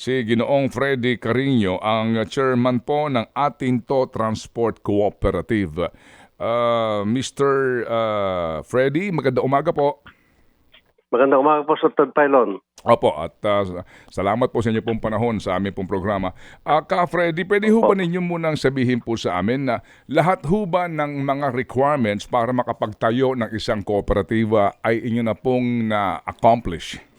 si Ginoong Freddy Carino, ang chairman po ng Atinto Transport Cooperative. Uh, Mr. uh, Freddy, maganda umaga po. Magandang umaga po sa Third Pylon. Opo, at uh, salamat po sa inyo pong panahon sa aming pong programa. Uh, ka Freddy, pwede ho ba ninyo munang sabihin po sa amin na lahat ho ba ng mga requirements para makapagtayo ng isang kooperatiba ay inyo na pong na-accomplish?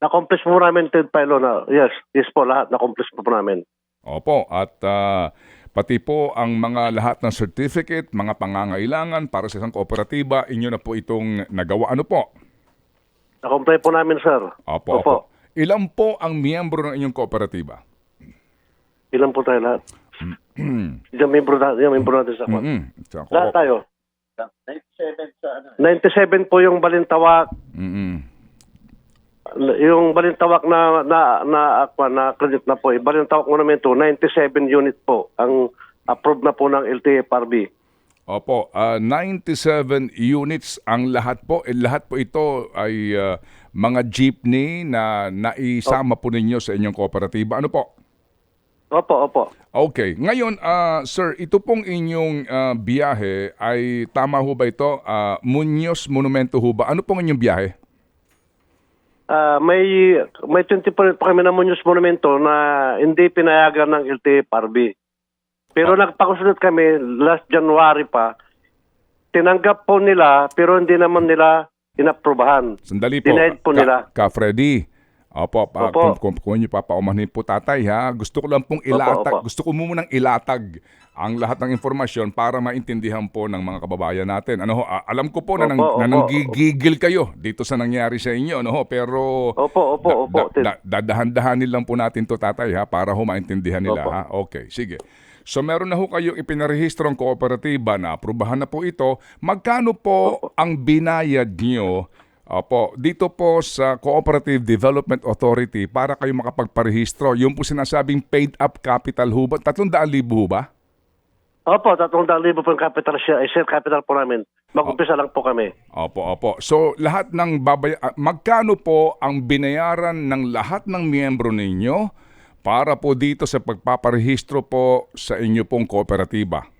Na-accomplish po namin Third Pylon. na yes, yes po lahat na-accomplish po, po namin. Opo, at uh, pati po ang mga lahat ng certificate, mga pangangailangan para sa isang kooperatiba, inyo na po itong nagawa. Ano po? Na-comply po namin, sir. Opo, opo. Ilan po ang miyembro ng inyong kooperatiba? Ilan po tayo lahat? yung membro natin, yung membro natin sa kwan. Mm-mm. Sa Lahat tayo. 97 sa ano. 97 po yung balintawak. Mm-mm. Yung balintawak na na na akwa na credit na po. Yung balintawak monumento 97 unit po ang approved na po ng LTFRB. Opo, ah, 97 units ang lahat po. Eh, lahat po ito ay ah, mga jeepney na naisama po ninyo sa inyong kooperatiba. Ano po? Opo, opo. Okay. Ngayon, ah, sir, ito pong inyong ah, biyahe ay tama ho ba ito? Ah, Muñoz Monumento ho ba? Ano pong inyong biyahe? Ah, may may 20 pa kami na Muñoz Monumento na hindi pinayagan ng LTFRB. Pero nagpakusunod kami last January pa. Tinanggap po nila pero hindi naman nila inaprubahan. Sandali po. Denied po Ka- nila. Ka, Freddy. Opo, pa, Opo. kung, kung, kung inyo papaumanin po tatay ha, gusto ko lang pong ilatag, opo. gusto ko munang ilatag ang lahat ng informasyon para maintindihan po ng mga kababayan natin. Ano ho, alam ko po na, nang, Opo, na opo. nanggigigil kayo dito sa nangyari sa inyo, ano ho, pero Opo, opo, opo. da- da- dadahan-dahanin lang po natin to tatay ha para ho maintindihan nila Opo. ha. Okay, sige. So meron na ho kayong ipinarehistro ang kooperatiba na aprubahan na po ito. Magkano po ang binayad nyo Opo, dito po sa Cooperative Development Authority para kayo makapagparehistro, yung po sinasabing paid up capital ho ba? 300,000 ho ba? Opo, tatlong daan libo po yung capital share, eh, share capital po namin. Mag-umpisa lang po kami. Opo, opo. So lahat ng babay ah, magkano po ang binayaran ng lahat ng miyembro ninyo para po dito sa pagpaparehistro po sa inyo pong kooperatiba?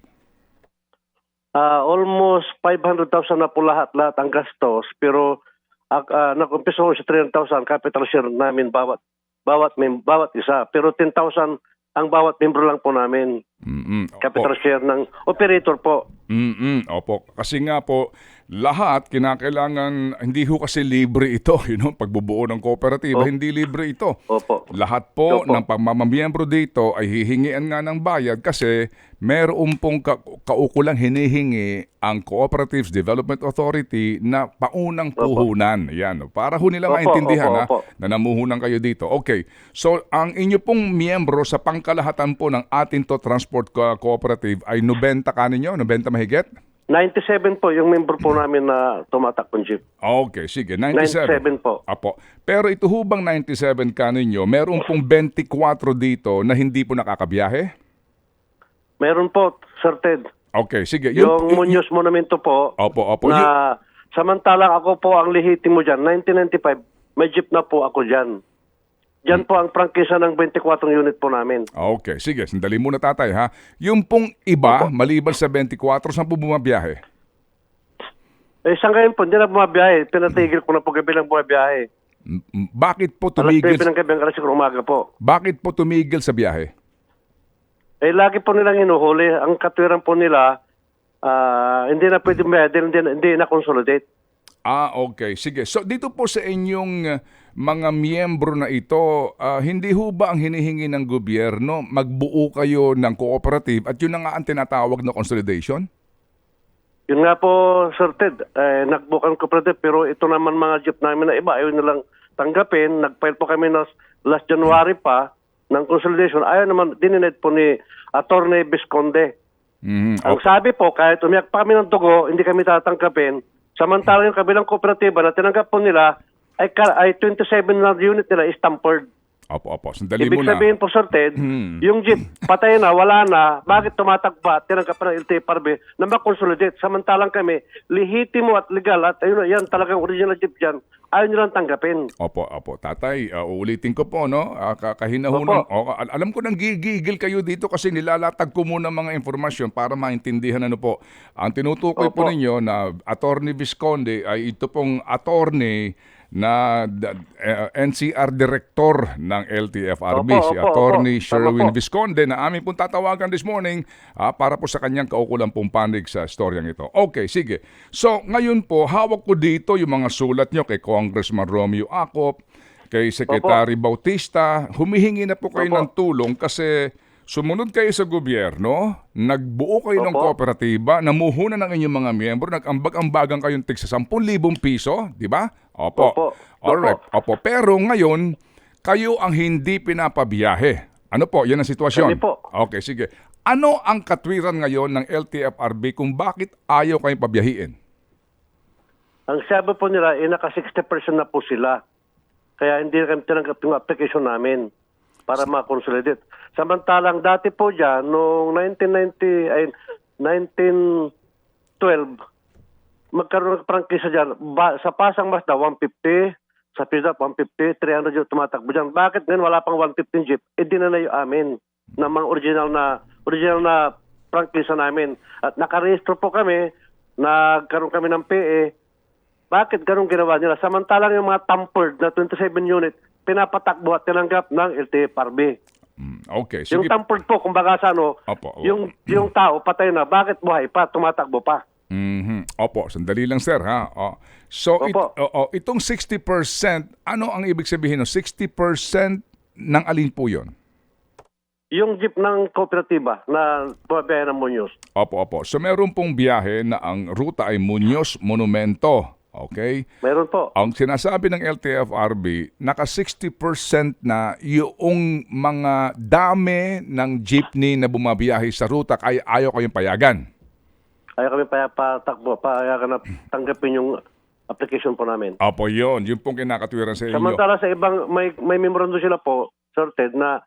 Ah, almost 500,000 na po lahat-lahat ang gastos, pero uh, uh, nag-umpisa ko sa 300,000 capital share namin bawat bawat mem- bawat isa. Pero 10,000 ang bawat membro lang po namin. Mm-mm, opo. Capital share ng operator po. Mm-mm, opo. Kasi nga po, lahat kinakailangan, hindi ho kasi libre ito, you know, pagbubuo ng kooperatiba, Opo. hindi libre ito. Opo. Lahat po Opo. ng pamamamiyembro dito ay hihingian nga ng bayad kasi meron pong ka- kaukulang hinihingi ang Cooperatives Development Authority na paunang puhunan. Yan, para ho nila Opo, maintindihan opo, ha, opo. na namuhunan kayo dito. Okay, so ang inyo pong miyembro sa pangkalahatan po ng Atinto Transport Co- Cooperative ay 90 kaninyo, 90 mahigit? 97 po yung member po namin na tumatakbong jeep. Okay, sige, 97. 97 po. Apo. Pero ito hubang 97 ka ninyo, meron pong 24 dito na hindi po nakakabiyahe? Meron po, Sir Ted. Okay, sige. Yung Muñoz Monumento po, Opo, opo. Yung- na samantalang ako po ang lehitimo dyan, 1995, may jeep na po ako dyan. Dyan po ang prangkisa ng 24 unit po namin. Okay, sige. Sandali muna tatay ha. Yung pong iba, maliban sa 24, saan po bumabiyahe? Eh, sa ngayon po, hindi na bumabiyahe. Pinatigil ko na po gabi lang bumabiyahe. M- m- Bakit po Alas tumigil? 3 ng gabi hanggang alas 5 ng umaga po. Bakit po tumigil sa biyahe? Eh, lagi po nilang inuhuli. Ang katwiran po nila, ah, hindi na pwede dahil hindi, hindi na consolidate. Ah, okay. Sige. So dito po sa inyong uh, mga miyembro na ito, ah, hindi ho ba ang hinihingi ng gobyerno magbuo kayo ng cooperative at yun na nga ang tinatawag na consolidation? Yun nga po, Sir Ted, eh, nagbukan cooperative, pero ito naman mga jeep namin na iba, ayaw nilang tanggapin. Nag-file po kami na last January pa ng consolidation. Ayaw naman, dinined po ni Attorney Visconde. Mhm. Ang sabi po, kahit umiyak pa kami ng dugo, hindi kami tatanggapin. Samantala yung kabilang kooperatiba na tinanggap po nila ay, ay 27 na unit nila is tampered. Opo, opo. Sandali Ibig muna. sabihin po, Sir Ted, Hmm. yung jeep, patay na, wala na, bakit tumatagpa, tinanggap pa ng LTFRB na makonsolidate? Samantalang kami, lihitimo at legal, at ayun, yan talagang original jeep dyan, ayaw nyo lang tanggapin. Opo, opo. Tatay, uh, uulitin ko po, no? Uh, Opo. kahinahunan. O, al- alam ko nang gigigil kayo dito kasi nilalatag ko muna mga informasyon para maintindihan ano po. Ang tinutukoy po Opo. ninyo na Attorney Visconde ay ito pong attorney na da- eh, NCR Director ng LTFRB, Opo, si opo, Attorney opo. Sherwin po. Visconde na amin pong tatawagan this morning ah, para po sa kanyang kaukulang pong panig sa storyang ito. Okay, sige. So, ngayon po, hawak ko dito yung mga sulat nyo kay Congressman Romeo Acop, kay Secretary Bautista. Humihingi na po kayo Opo. ng tulong kasi sumunod kayo sa gobyerno, nagbuo kayo ng Opo. kooperatiba, namuhunan ng inyong mga miyembro, nag-ambag-ambagan kayong tig sa 10,000 piso, di ba? Opo. Opo. Alright. Opo. Pero ngayon, kayo ang hindi pinapabiyahe. Ano po? Yan ang sitwasyon. Hindi po. Okay, sige. Ano ang katwiran ngayon ng LTFRB kung bakit ayaw kayong pabiyahiin? Ang sabi po nila, eh, naka 60% na po sila. Kaya hindi kami tinanggap yung application namin para ma-consolidate. Samantalang dati po dyan, noong 1990, ay 1912, magkaroon ng prangkisa dyan. Ba, sa Pasang Mazda, 150. Sa Pizza, 150. 300 yung tumatakbo dyan. Bakit ngayon wala pang 115 jeep? E dinalayo amin ng mga original na original na prangkisa namin. At nakarehistro po kami, nagkaroon kami ng PE, bakit ganun ginawa nila? Samantalang yung mga tampered na 27 unit, pinapatakbo at tinanggap ng LTFRB. Mm, okay, Yung sige. tampered po, kumbaga sa ano, Opo, opo. yung, yung tao patay na, bakit buhay pa, tumatakbo pa? Mhm. Opo, sandali lang sir ha. O. So it, Opo. oo, itong 60%, ano ang ibig sabihin no? 60% ng alin po 'yon? Yung jeep ng kooperatiba na bumabiyahe ng Muñoz. Opo, opo. So meron pong biyahe na ang ruta ay Muñoz Monumento. Okay? Meron po. Ang sinasabi ng LTFRB, naka 60% na yung mga dami ng jeepney na bumabiyahe sa ruta kaya ayaw kayong payagan. Ayaw kami pa patakbo, pa ayaw ka na tanggapin yung application po namin. Opo, yun. Yun pong kinakatwiran sa inyo. Samantala sa ibang, may, may memorandum sila po, sorted, na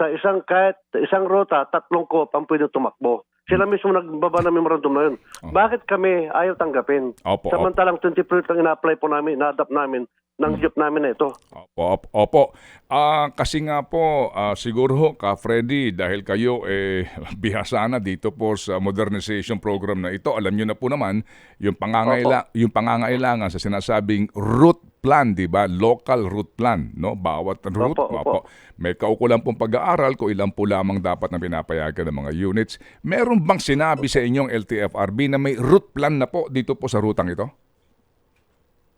sa isang kahit isang ruta, tatlong ko ang pwede tumakbo. Sila mismo nagbaba ng memorandum na yun. Bakit kami ayaw tanggapin? Opo, Samantalang 20% ang ina-apply po namin, na-adapt namin ng jeep namin na ito. Opo, opo. opo. Ah, kasi nga po, ah, siguro ho, ka Freddy, dahil kayo eh bihasa na dito po sa modernization program na ito, alam niyo na po naman yung pangangaila yung pangangailangan sa sinasabing route plan, 'di ba? Local route plan, no? Bawat route, Opo, opo. may kaukulan pong pag-aaral kung ilan po lamang dapat na pinapayagan ng mga units. Meron bang sinabi sa inyong LTFRB na may route plan na po dito po sa rutang ito?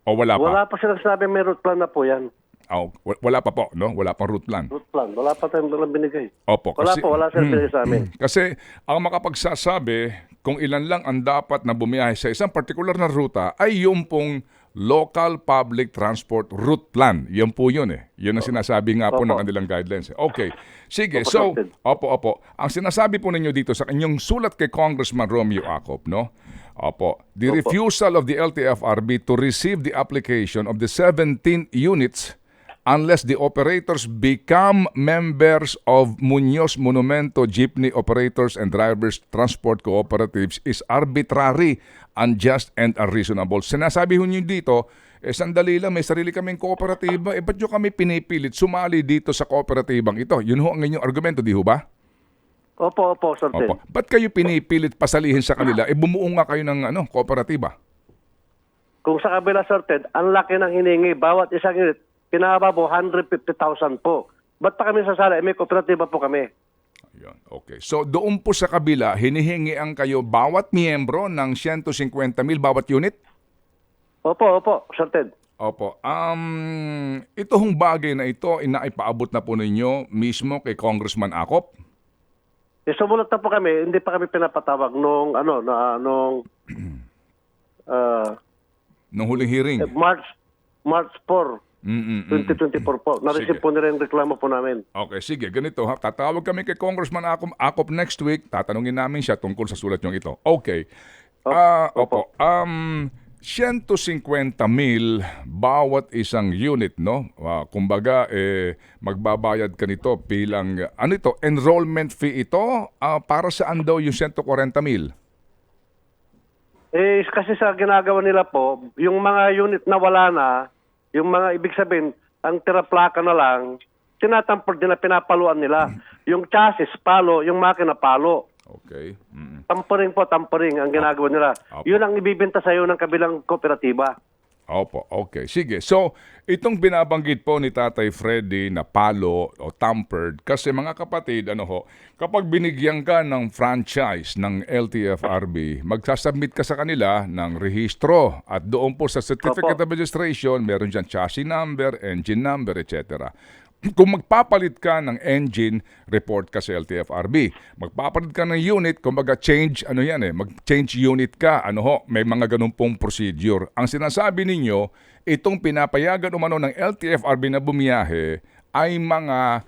O wala pa? Wala pa sila sabi may route plan na po yan. Oh, wa- wala pa po, no? Wala pang route plan. Route plan. Wala pa tayong dalang binigay. Opo, Wala kasi, po, wala sila binigay sa amin. kasi ang makapagsasabi kung ilan lang ang dapat na bumiyahe sa isang particular na ruta ay yung pong local public transport route plan. Yan po yun eh. Yun ang sinasabi nga po Opo. ng kanilang guidelines. eh. Okay. Sige, Opo, so, Captain. opo, opo. Ang sinasabi po ninyo dito sa inyong sulat kay Congressman Romeo Acop, no? Opo. The Opo. refusal of the LTFRB to receive the application of the 17 units unless the operators become members of Muñoz Monumento Jeepney Operators and Drivers Transport Cooperatives is arbitrary, unjust, and unreasonable. Sinasabi ho niyo dito, eh sandali lang, may sarili kaming kooperatiba, eh ba't nyo kami pinipilit sumali dito sa kooperatibang ito? Yun ho ang inyong argumento, di ho ba? Opo, opo, Sir. Opo. Ba't kayo pinipilit pasalihin sa kanila? Eh bumuo nga kayo ng ano, kooperatiba. Kung sa kabila, Sir Ted, ang laki ng hiningi. Bawat isang unit, pinababo 150,000 po. Ba't pa kami sasala? Eh, may kooperatiba po kami. Ayun, okay. So doon po sa kabila, hinihingi ang kayo bawat miyembro ng 150 mil bawat unit? Opo, opo, Ted. Opo. Um, ito hong bagay na ito, inaipaabot na po ninyo mismo kay Congressman Acop? Eh, sumulat na po kami, hindi pa kami pinapatawag nung, ano, na, nung, ah, Nung huling hearing? March, March 4, Mm-mm-mm. 2024 po. Na-receive po nila yung reklamo po namin. Okay, sige. Ganito ha. Tatawag kami kay Congressman Acop, Acop next week. Tatanungin namin siya tungkol sa sulat niyong ito. Okay. Ah, opo. Um, 150 mil bawat isang unit, no? Ah, kumbaga, eh, magbabayad ka nito bilang, ano ito, enrollment fee ito? Ah, para saan daw yung 140 mil? Eh, kasi sa ginagawa nila po, yung mga unit na wala na, yung mga ibig sabihin, ang tiraplaka na lang, tinatampor nila, pinapaluan nila. Yung chassis, palo, yung makina, palo. Okay. Mm. Tampering po, tampering ang ginagawa nila. Apo. Yun ang ibibenta sa iyo ng kabilang kooperatiba. Opo, okay. Sige. So, itong binabanggit po ni Tatay Freddy na palo o tampered, kasi mga kapatid, ano ho, kapag binigyan ka ng franchise ng LTFRB, magsasubmit ka sa kanila ng rehistro at doon po sa Certificate Opo. of Registration, meron dyan chassis number, engine number, etc. Kung magpapalit ka ng engine, report ka sa LTFRB. Magpapalit ka ng unit, kumbaga change, ano yan eh, mag-change unit ka, ano ho, may mga ganun pong procedure. Ang sinasabi ninyo, itong pinapayagan umano ng LTFRB na bumiyahe ay mga,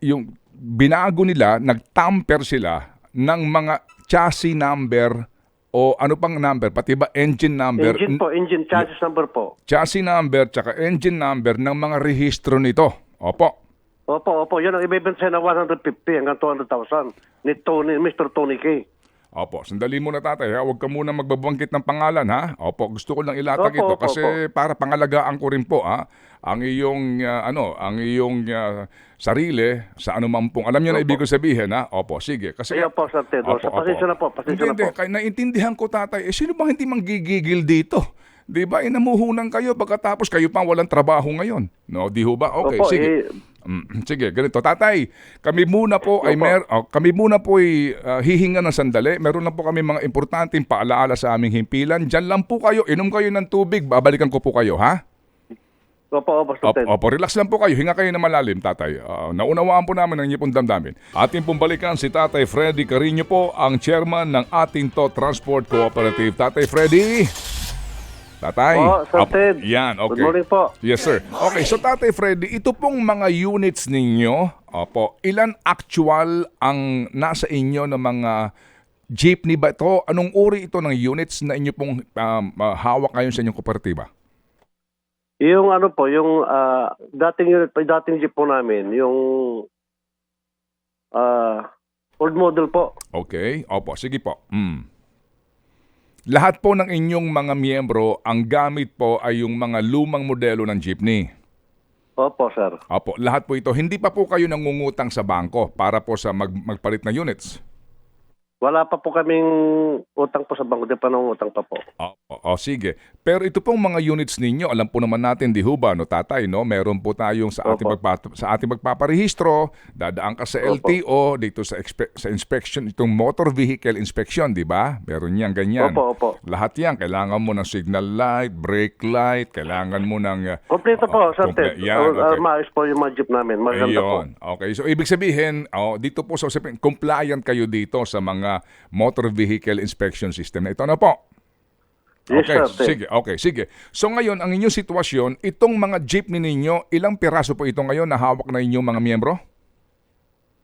yung binago nila, nagtamper sila ng mga chassis number o ano pang number, pati ba engine number, Engine po, engine, chassis number po. chassis number, tsaka engine number ng mga rehistro nito. Opo. Opo, opo, yun ang ibibenta sa na 150 hanggang 200,000 ni Tony, Mr. Tony K. Opo, sandali muna tatay ha. Huwag ka muna magbabangkit ng pangalan ha. Opo, gusto ko lang ilatag Opo, ito opo, kasi para pangalagaan ko rin po ha. Ang iyong ah, ano, ang iyong ah, sarili sa anumang pong alam niyo na ibig ko sabihin ha. Opo, sige. Kasi Ayaw po, Sir Ted. Opo, Sa opo. pasensya na po, pasensya hindi, na po. Hindi, naintindihan ko tatay. Eh, sino bang hindi manggigigil dito? Di ba? Inamuhunan kayo pagkatapos kayo pang walang trabaho ngayon. No, di ho ba? Okay, Opo, sige. eh, Mm, sige, ganito. Tatay, kami muna po ay Opo. mer oh, kami muna po ay ah, hihinga ng sandali. Meron lang po kami mga importanteng paalaala sa aming himpilan. Diyan lang po kayo, inom kayo ng tubig. Babalikan ko po kayo, ha? opo, opo, Opo, opo, relax lang po kayo. Hinga kayo na malalim, tatay. Ah, naunawaan po namin ang inyong pong damdamin. Ating pong balikan si Tatay Freddy Carino po, ang chairman ng ating to Transport Cooperative. Tatay Freddy! Tatay. Po, Sir Opo, Ted. Yan, okay. Good morning po. Yes, sir. Okay, so Tatay Freddy, ito pong mga units ninyo, opo, ilan actual ang nasa inyo ng mga jeepney ba ito? Anong uri ito ng units na inyo pong um, ah, hawak ngayon sa inyong kooperatiba? Yung ano po, yung ah, dating unit, dating jeep po namin, yung ah, old model po. Okay, opo, sige po. Mm. Lahat po ng inyong mga miyembro, ang gamit po ay yung mga lumang modelo ng jeepney. Opo, sir. Opo, lahat po ito. Hindi pa po kayo nangungutang sa bangko para po sa mag- magpalit na units. Wala pa po kaming utang po sa bangko. Di pa nang utang pa po. O, o, o, sige. Pero ito pong mga units ninyo, alam po naman natin, di ho ba, no, tatay, no? Meron po tayong sa ating, Opo. magpa, sa ating magpaparehistro, dadaan ka sa. LTO, dito sa, sa inspection, itong motor vehicle inspection, di ba? Meron yan, ganyan. Opo, opo. Lahat yan, kailangan mo ng signal light, brake light, kailangan mo ng... uh, Kompleto po, oh, sir komple-. Yan, Ah, okay. maayos po yung mga jeep namin. Maganda po. Ayun. Okay. So, ibig sabihin, oh, dito po sa usapin, compliant kayo dito sa mga motor vehicle inspection system na ito. Ano po? Yes, okay, sir. Sige, okay, sige. So ngayon, ang inyong sitwasyon, itong mga jeepney ninyo, ilang piraso po ito ngayon na hawak na inyong mga miyembro?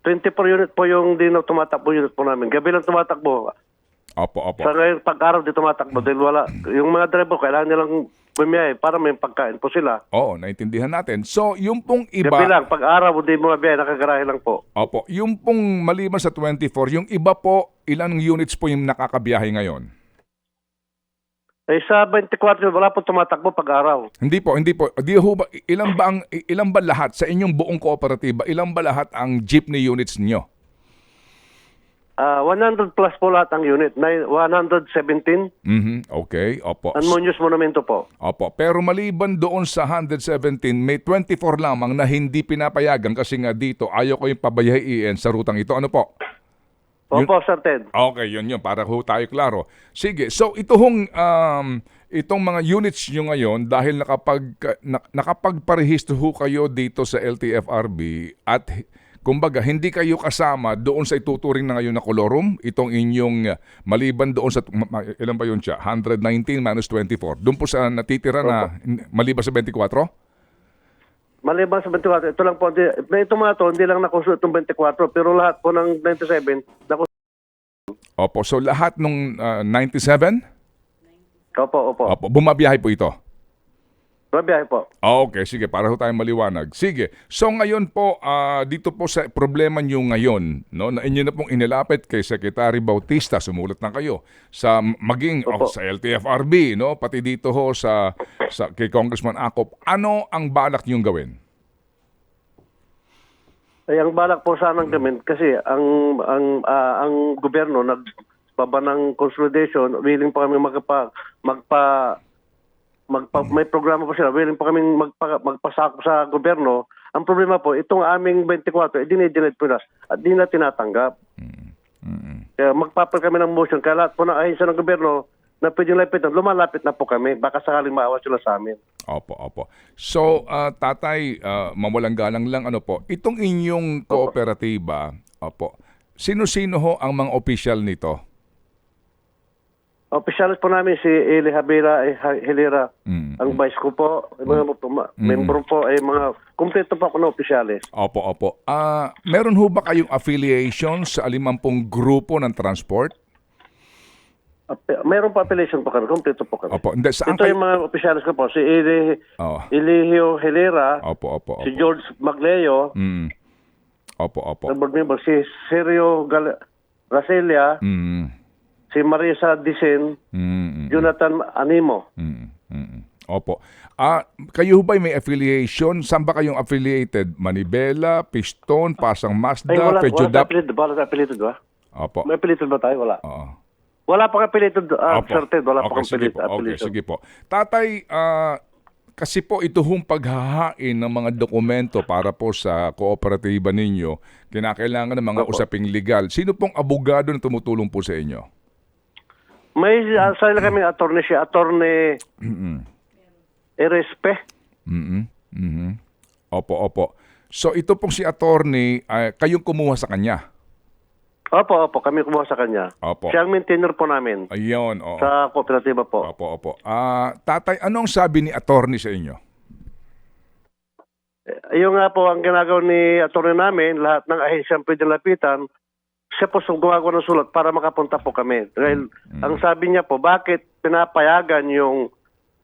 24 unit po yung din na tumatakbo unit po namin. Gabi lang tumatakbo. Opo, opo. Sa ngayon, pag-araw di tumatakbo dahil wala. Yung mga driver, kailangan nilang bumiyahe para may pagkain po sila. Oo, naintindihan natin. So, yung pong iba... Gabi lang, pag-araw, hindi mo mabiyahe, nakagarahe lang po. Opo, yung pong maliban sa 24, yung iba po, ilang units po yung nakakabiyahe ngayon? Eh sa 24, wala po tumatakbo pag-araw. Hindi po, hindi po. Di ho ba, ilan ba, ang, ilan ba lahat sa inyong buong kooperatiba, ilan ba lahat ang jeepney units niyo? Ah, 100 plus po lahat ang unit. Nine- 117. Mhm, okay, opo. Anmonius Monumento po. Opo, pero maliban doon sa 117, may 24 lamang na hindi pinapayagan kasi nga dito ayaw ko yung pabayahiin sa rutang ito. Ano po? Opo, Sir Ted. Okay, yun yun, para ho tayo klaro. Sige, so ito hong, um, itong mga units nyo ngayon, dahil nakapag, na, nakapagparehistro ho kayo dito sa LTFRB at kumbaga hindi kayo kasama doon sa ituturing na ngayon na kolorum, itong inyong uh, maliban doon sa, ilan ba yun siya? 119 minus 24. Doon po sa natitira na maliban sa 24? Maliban sa 24, ito lang po, di, na ito mga to, hindi lang nakonsulat itong 24, pero lahat po ng 97, nakonsulat. Opo, so lahat nung uh, 97? Opo, opo. Opo, bumabiyahe po ito. Mabiyahe po. Ah, Okay, sige, para ho tayo maliwanag. Sige. So ngayon po, ah, dito po sa problema niyo ngayon, no, na inyo na pong inilapit kay Secretary Bautista, sumulat na kayo sa maging oh, sa LTFRB, no, pati dito ho sa sa kay Congressman Acop. Ano ang balak niyong gawin? Ay, ang balak po sanang gawin, kasi ang ang ah, ang gobyerno nagbaba ng consolidation, willing pa kami magpa magpa magpa, may programa po sila, willing pa kami magpa, magpasako sa gobyerno. Ang problema po, itong aming 24, eh, dinidinid po na at di na tinatanggap. Kaya magpapal kami ng motion, kaya lahat po ng ahensya ng gobyerno na pwedeng lapitan, lumalapit na po kami. Baka sakaling maawa sila sa amin. Opo, opo. So, ah, tatay, uh, mawalang galang lang, ano po, itong inyong kooperatiba, opo, sino-sino ho ang mga official nito? Officials po namin si Eli Habira eh, Hilera. Mm, Ang vice ko po, mga ma- membro po ay mga kumpleto po ako na opisyalis. Opo, opo. Ah, meron ho ba kayong affiliation sa alimampung grupo ng transport? Ap- Mayroon po appellation po kami, kumpleto po kami. Opo, hindi saan Ito kayo? yung mga opisyalis ko po, si Eli, Oh, Elihio Hilera, opo, opo, si opo. George Magleo, Mm. Opo, opo. na board member, si Sergio Gal- Racelia, Mm. Si Marisa Dicen, Mm. mm, Jonathan Animo. Mm. Mm. Opo. Ah, kayo ba may affiliation? Saan ba kayong affiliated? Manibela, Piston, Pasang Ay, Mazda, wala, wala Pejodap? apelido ba? Wala sa apelido ba? Opo. May apelido ba tayo? Wala. Oo. Wala pa apelido, uh, Opo. Sir Ted. Wala pa okay, sige apelido. po. Okay, sige po. Tatay, ah, kasi po ito hong paghahain ng mga dokumento para po sa kooperatiba ninyo, kinakailangan ng mga Opo. usaping legal. Sino pong abogado na tumutulong po sa inyo? May uh, sarili kami attorney siya, attorney Erespe. Mhm. Mhm. Opo, opo. So ito pong si attorney, ah, kayong kumuha sa kanya. Opo, opo, kami kumuha sa kanya. Opo. Siya ang maintainer po namin Ayun, oo. sa kooperatiba po. Opo, opo. Ah, tatay, anong sabi ni attorney sa inyo? Eh, Yung nga po ang ginagawa ni attorney namin, lahat ng ahensyang pwede lapitan, siya po gumagawa ng sulat para makapunta po kami. Dahil ang sabi niya po, bakit pinapayagan yung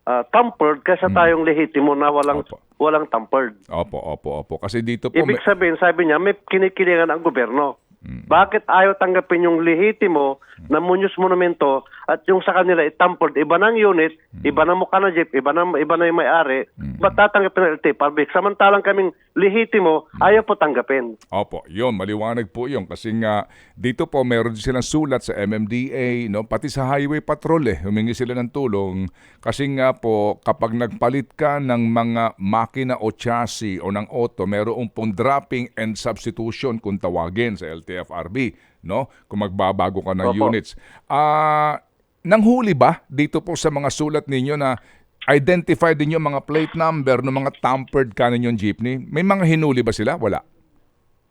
ah, tampered kaysa tayong lehitimo na walang Opo. walang tampered. Opo, opo, opo. Kasi dito po... Ibig sabihin, sabi niya, may kinikilingan ang gobyerno. Bakit ayaw tanggapin yung lehitimo na Muñoz Monumento at yung sa kanila itampered, iba ng unit, iba ng mukha ng jeep, iba ng, iba na yung may-ari, ba't tatanggapin ng LT Public? Samantalang kaming lehitimo, ayaw po tanggapin. Opo, yun, maliwanag po yun. Kasi nga, dito po meron silang sulat sa MMDA, no? pati sa Highway Patrol eh, humingi sila ng tulong. Kasi nga po, kapag nagpalit ka ng mga makina o chassis o ng auto, meron pong dropping and substitution kung tawagin sa LTFRB, no? Kung magbabago ka ng Opo. units. Ah, nanghuli ba dito po sa mga sulat ninyo na identify din yung mga plate number ng mga tampered ka ninyong jeepney? May mga hinuli ba sila? Wala.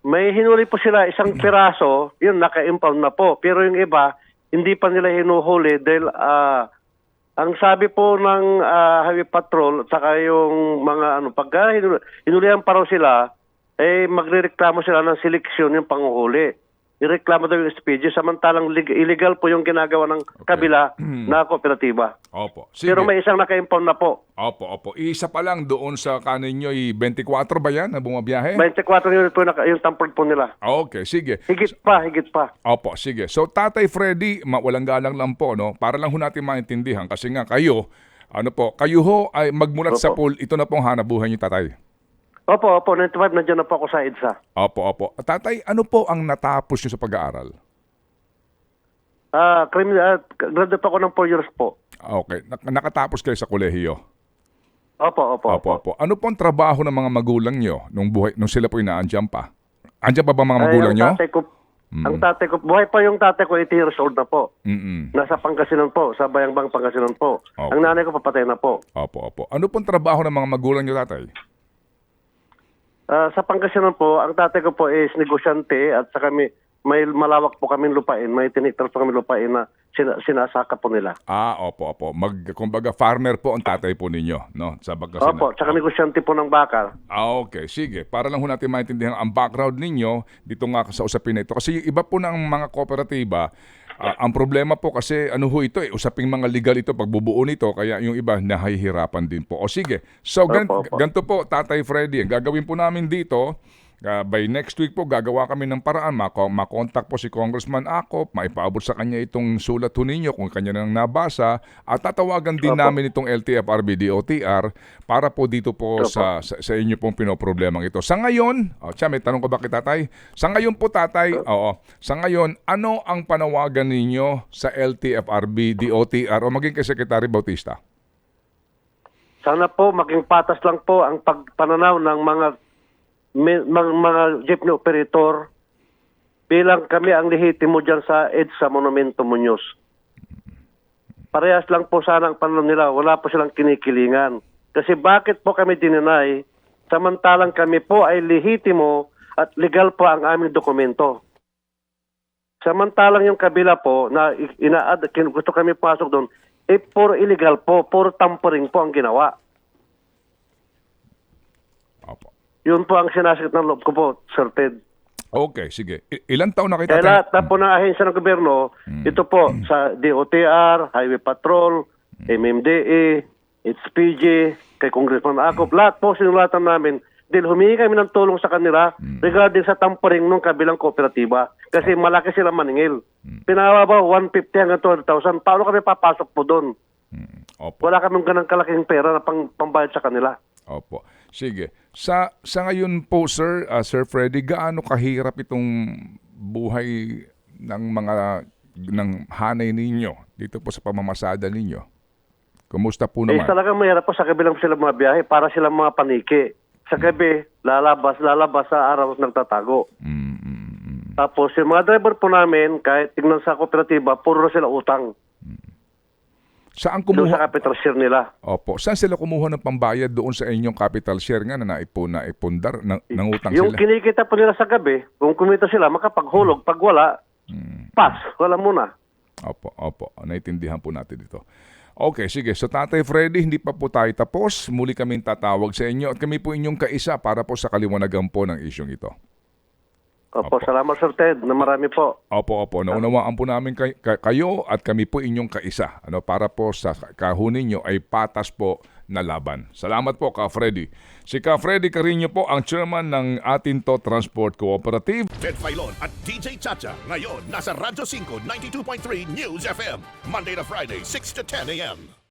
May hinuli po sila isang piraso, yun naka-impound na po. Pero yung iba, hindi pa nila hinuhuli dahil ah, ang sabi po ng ah, Highway Patrol at saka yung mga ano, pagka hinuli, hinulihan pa raw sila, eh magrereklamo sila ng seleksyon yung panguhuli. Ireklamo daw yung SPG samantalang illegal po yung ginagawa ng kabila na kooperatiba. Opo. Sige. Pero may isang naka-impound na po. Opo, opo. Isa pa lang doon sa kanin nyo, 24 ba yan na bumabiyahe? 24 unit po yung, naka- yung tampered po nila. Okay, sige. Higit pa, higit pa. Opo, sige. So, Tatay Freddy, ma- walang galang lang po, no? Para lang ho natin maintindihan. Kasi nga kayo, ano po, kayo ho ay magmulat sa Opo. pool, ito na pong hanabuhay niyo, Tatay. Opo, opo, 95, nandiyan na po ako sa EDSA. Opo, opo. Tatay, ano po ang natapos niyo sa pag-aaral? Ah, criminal, uh, graduate ako ng 4 years po. Okay, nak- nakatapos kayo sa kolehiyo. Opo, opo, Opo, opo. Ano po ang trabaho ng mga magulang niyo nung buhay nung sila po inaandyan pa? Andyan pa ba mga Ay, magulang ang niyo? tatay ko, ang tatay ko, buhay pa yung tatay ko, 80 years old na po. Mm. Nasa Pangasinan po, sa Bayambang Pangasinan po. Okay. Ang nanay ko papatay na po. Opo, opo. Ano pong trabaho ng mga magulang niyo, tatay? Ah, sa Pangasinan po, ang tatay ko po is negosyante at saka may, may malawak po kami lupain, may tinitar po kami lupain na sina, sinasaka po nila. Ah, opo, opo. Mag, kumbaga, farmer po ang tatay po ninyo, no? Sa Bagasinan. Opo, tsaka negosyante po ng bakal. Ah, okay. Sige. Para lang ho natin maintindihan ang background ninyo dito nga sa usapin na ito. Kasi yung iba po ng mga kooperatiba, Ah, ang problema po kasi ano ho ito eh, usaping mga legal ito pagbubuo nito kaya yung iba nahihirapan din po. O sige, so gan- ganito po Tatay Freddy, ang gagawin po namin dito, ah, by next week po gagawa kami ng paraan, Mako- makontak po si Congressman Akop, maipaabot sa kanya itong sulat ho ninyo kung kanya nang nabasa at tatawagan din Opo. namin itong LTFRB DOTR para po dito po Opo. sa, sa sa inyo pong pinoproblemang ito. Sa ngayon, oh, tiya, may tanong ko ba kay tatay? Sa ngayon po tatay, oo. Sa ngayon, ano ang panawagan ninyo sa LTFRB, DOTR o maging kay Secretary Bautista? Sana po maging patas lang po ang pagpananaw ng mga mga, mga jeepney operator bilang kami ang lehitimo dyan sa EDSA Monumento Muñoz. Parehas lang po sana ang pananaw nila. Wala po silang kinikilingan. Kasi bakit po kami dininay samantalang kami po ay lehitimo at legal po ang aming dokumento. Samantalang yung kabila po na i- ina-add, kin- gusto kami pasok doon, eh puro illegal po, puro tampering po ang ginawa. Opo. Yun po ang sinasakit ng loob ko po, Sir Ted. Okay, sige. I- ilan taon na kay Kaya lahat na po ng ahensya ng gobyerno, ito po sa DOTR, Highway Patrol, MMDA, HPG, kay Congressman Akop, lahat po sinulatan namin dahil humingi kami ng tulong sa kanila regarding sa tampering ng kabilang kooperatiba kasi malaki sila maningil. Pinababa 150 hanggang 200,000. Paano kami papasok po doon? Mm, Opo. Wala kaming ganang kalaking pera na pang, pambayad sa kanila. Opo. Sige. Sa sa ngayon po, sir, ah, Sir Freddy, gaano kahirap itong buhay ng mga ng hanay ninyo dito po sa pamamasada ninyo? Kumusta po Eh, naman? talagang mahirap po sa kabilang sila mga biyahe para sila mga paniki. Sa gabi, lalabas, lalabas sa araw nagtatago. Mm, mm, mm. Tapos yung mga driver po namin, kahit tignan sa kooperatiba, puro sila utang. Saan Doon sa kumuha? capital share nila. Opo. Saan sila kumuha ng pambayad doon sa inyong capital share nga na naipon na ipundar ng, ng utang Yung sila? kinikita po nila sa gabi, kung kumita sila, makapaghulog. Pag wala, Hmm. pass. Wala muna. Opo, opo. Naiintindihan po natin dito. Okay, sige. So Tatay Freddy, hindi pa po tayo tapos. Muli kaming tatawag sa inyo at kami po inyong kaisa para po sa kaliwanagan po ng isyong ito. Opo, salamat Sir Ted, na marami po. Opo, opo. Naunawaan po namin kay, kay- kayo at kami po inyong kaisa. Ano, para po sa kahon ninyo ay patas po na laban. Salamat po, Ka Freddy. Si Ka Freddy Carino po ang chairman ng Atinto Transport Cooperative. Ted Filon at DJ Chacha. Ngayon, nasa Radyo 5, 92.3 News FM. Monday to Friday, 6 to 10 a.m.